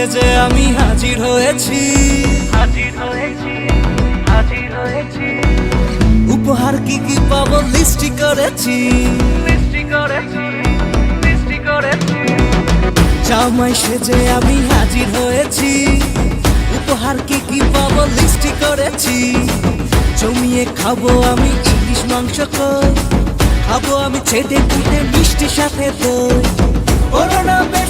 সেজে আমি হাজির হয়েছি? হাজির হয়েছি হাজির হয়েছি। উপহার কি কি পাবো? লিস্টি করেছি। মিষ্টি করেছি মিষ্টি করেছি। জামাই সেজে আমি হাজির হয়েছি। উপহার কি কি পাবো? লিস্টি করেছি। জমিয়ে খাব আমি ইলিশ মাংস খাব আমি ছেটে পুটে মিষ্টি সাথে দই। করোনা বেশি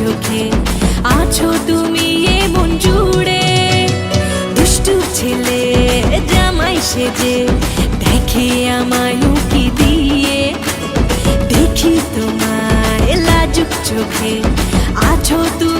চোখে। আছো তুমি এমন জুড়ে। দুষ্টু ছেলে, জামাই সেজে। দেখে আমায় উকি দিয়ে। দেখি তোমায় লাজুক চোখে। আছো তুমি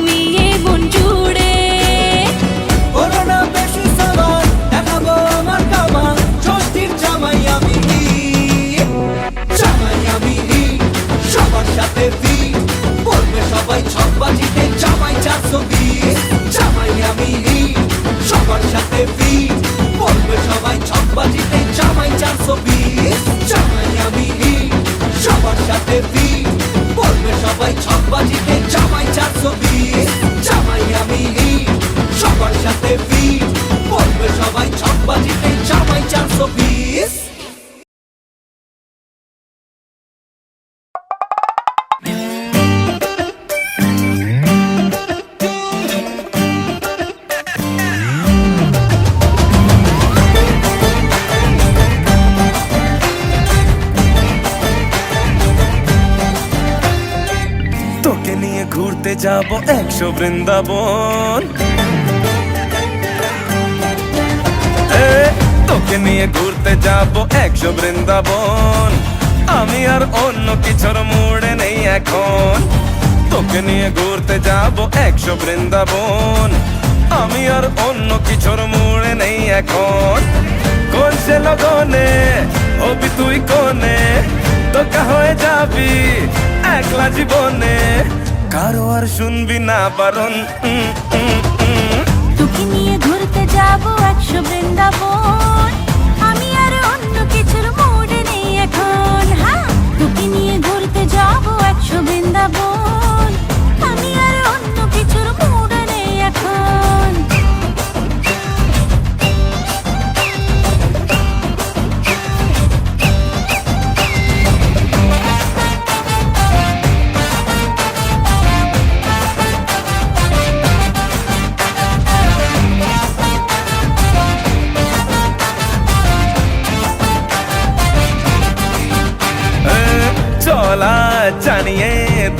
তোকে নিয়ে ঘুরতে যাব একশো বৃন্দাবন। তোকে নিয়ে ঘুরতে যাব একশো বৃন্দাবন। আমি আর অন্য কিছুর মুড়ে নেই এখন। তোকে নিয়ে ঘুরতে যাব একশো বৃন্দাবন। আমি আর অন্য কিছুর মুড়ে নেই এখন। সে লগনে হবি তুই কোনে? তোকা হয়ে যাবি একলা জীবনে। কারও আর শুনবি না বারণ। তোকে নিয়ে ঘুরতে যাব একশো বৃন্দাবন।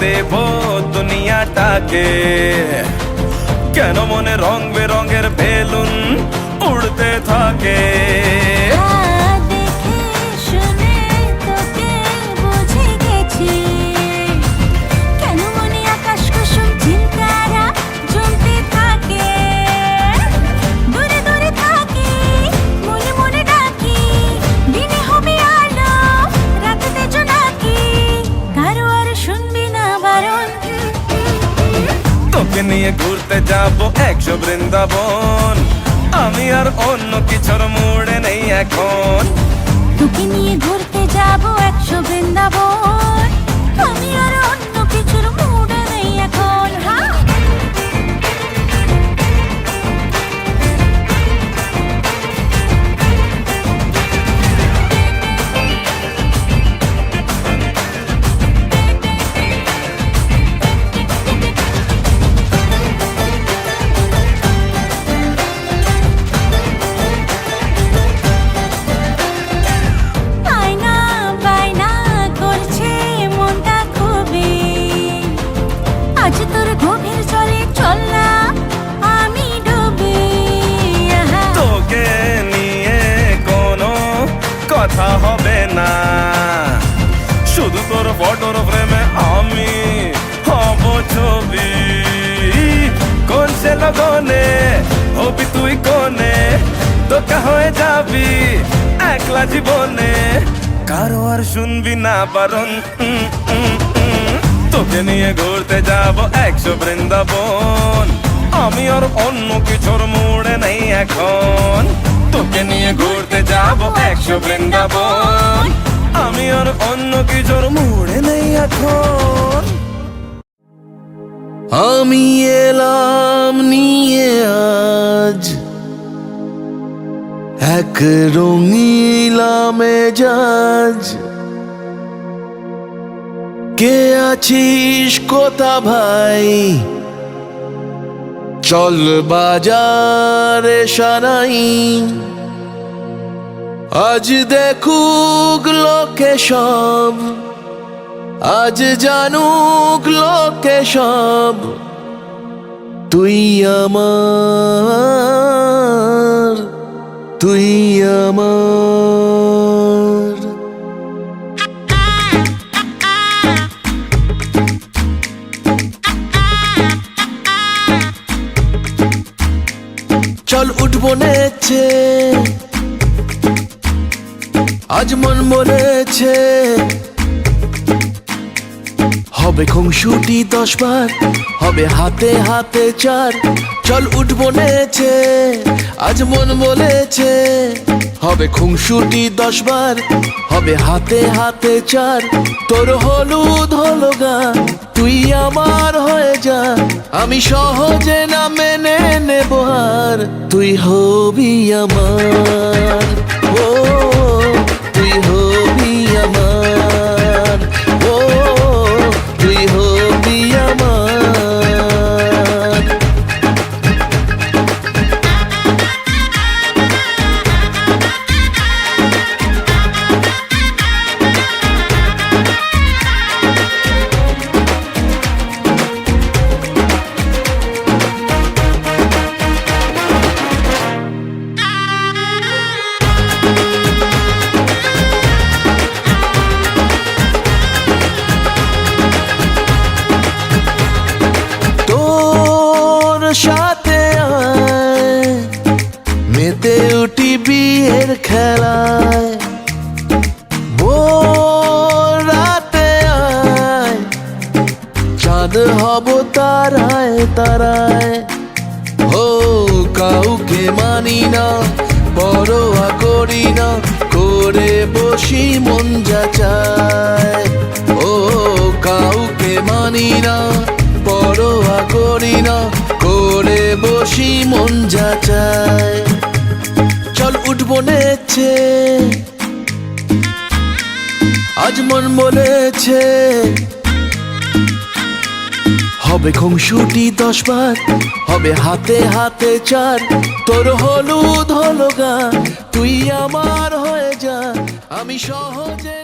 দেব দুনিয়াটাকে। কেন মনে রং বেরঙের বেলুন উড়তে থাকে? ঘুরতে যাব একশো বৃন্দাবন। আমি আর অন্য কিছুর মুড়ে নেই এখন। তোকে নিয়ে ঘুরতে যাব একশো বৃন্দাবন। আমি আর অন্য কিছুর মুডে সে হবি তুই কোনে তোকে হয়ে যাবি একলা জীবনে। কারও আর শুনবি না বারণ। তোকে নিয়ে ঘুরতে যাব একশো বৃন্দাবন। আমি আর অন্য কিছুর মুড়ে নেই এখন। তোকে নিয়ে ঘুরতে যাব একশো বৃন্দাবন। আমি আর অন্য কিছুর মুড়ে নেই এখন। আমি এলাম নিয়ে আজ। এক রঙিলা মেজাজ কে আছিস কোথা ভাই? চল বাজারে সারাই। আজ দেখুক লোকে সব। আজ জানুক লোকে সব তুই আমার তুই আমার। চল উঠবো নেছে আজ মন বলেছে হবে খুংসুটি দশ বার, হবে হাতে হাতে চার। চল উঠবো নেছে আজ মন বলেছে, হবে খুংসুটি দশ বার, হবে হাতে হাতে চার। তোর হলুদ হলো গা, তুই আমার হয়ে যা, আমি সহজে না মেনে নেব আর তুই হবি আমার। ও মানি না, পরোয়া করি না, করে বসি মন যা চায়। ও, কাউকে মানি না, পরোয়া করি না, করে বসি মন যা চায়। চল উঠবো নেছে আজ মন বলেছে হবে ঘুমসুটি দশ বার, হবে হাতে হাতে চার, তোর হলুদ হলো গা, তুই আমার হয়ে যা, আমি সহজে